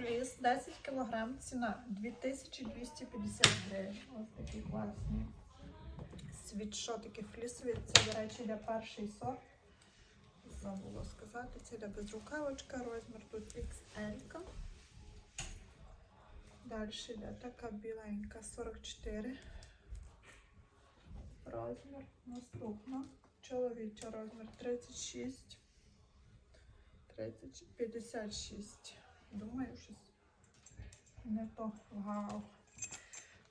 фліс 10 кг, ціна 2250 гривень. Ось такі класні світшотики флісові. Це, до речі, йде перший сорт. Забула сказати, це йде безрукавочка, розмір тут XL. Далі йде така біленька 44 розмір. Наступна чоловіча розмір 36. 30, 56. Думаю, щось не то вгав.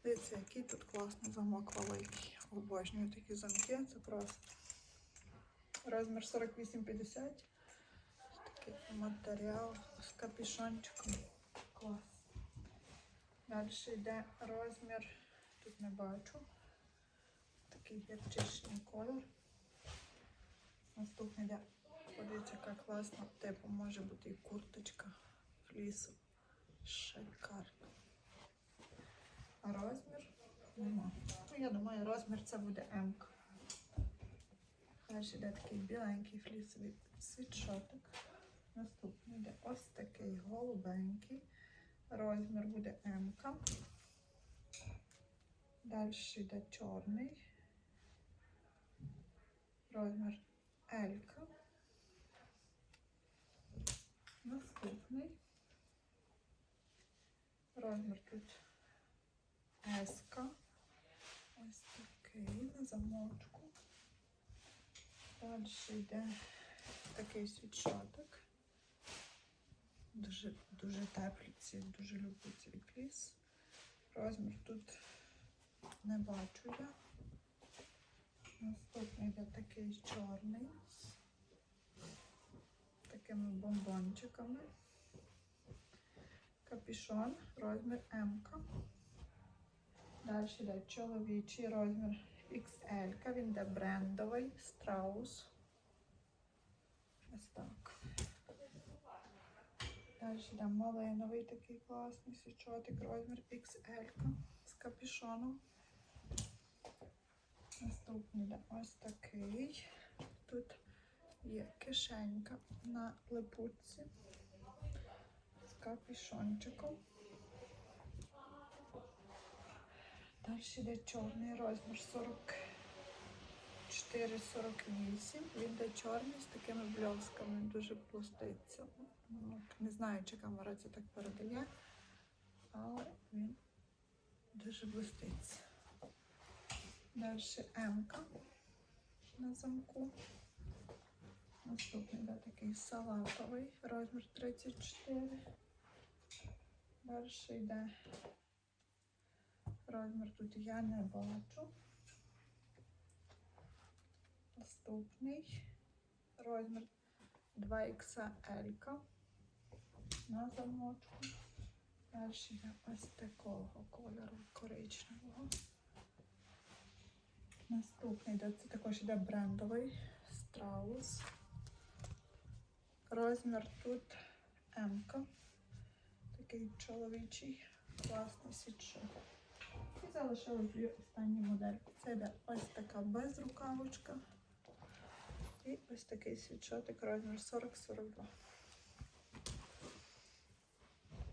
Дивіться, який тут класний замок великий. Обожнюю такі замки, це просто. Розмір 48-50. Такий матеріал з капюшончиком. Клас. Далі йде розмір, тут не бачу. Такий гірчичний колір. Наступний йде Подивіться, яка класна. Типу може бути і курточка флісу. Шикарно. А розмір нема. Ну, я думаю, розмір це буде М. Далі йде такий біленький флісовий світшотик. Наступний йде ось такий голубенький. Розмір буде М. Далі йде чорний. Розмір L. Наступний. Розмір тут S. Ось такий на замочку. Далі йде такий світшотик. Дуже, дуже теплі дуже люблю цей фліс. Розмір тут не бачу я. Наступний йде такий чорний такими бомбончиками. Капюшон, розмір М. Далі йде чоловічий розмір XL, він йде брендовий, страус. Ось так. Далі йде малиновий такий класний свічотик, розмір XL з капюшоном. Наступний йде ось такий. Тут є кишенька на липучці з капюшончиком. Далі йде чорний розмір 44-48. Він йде чорний з такими бльосками, дуже блиститься. Ну, Не знаю, чи камера це так передає, але він дуже блиститься. Далі М-ка на замку. Наступний да, такий салатовий, розмір 34. Далі йде розмір тут я не бачу. Наступний розмір 2XL на замочку. Далі йде ось такого кольору коричневого. Наступний йде, це також йде брендовий страус. Розмір тут М. Такий чоловічий, класний світшот. І залишилось дві останні модельки. Це йде ось така безрукавочка. І ось такий світшотик розмір 40-42.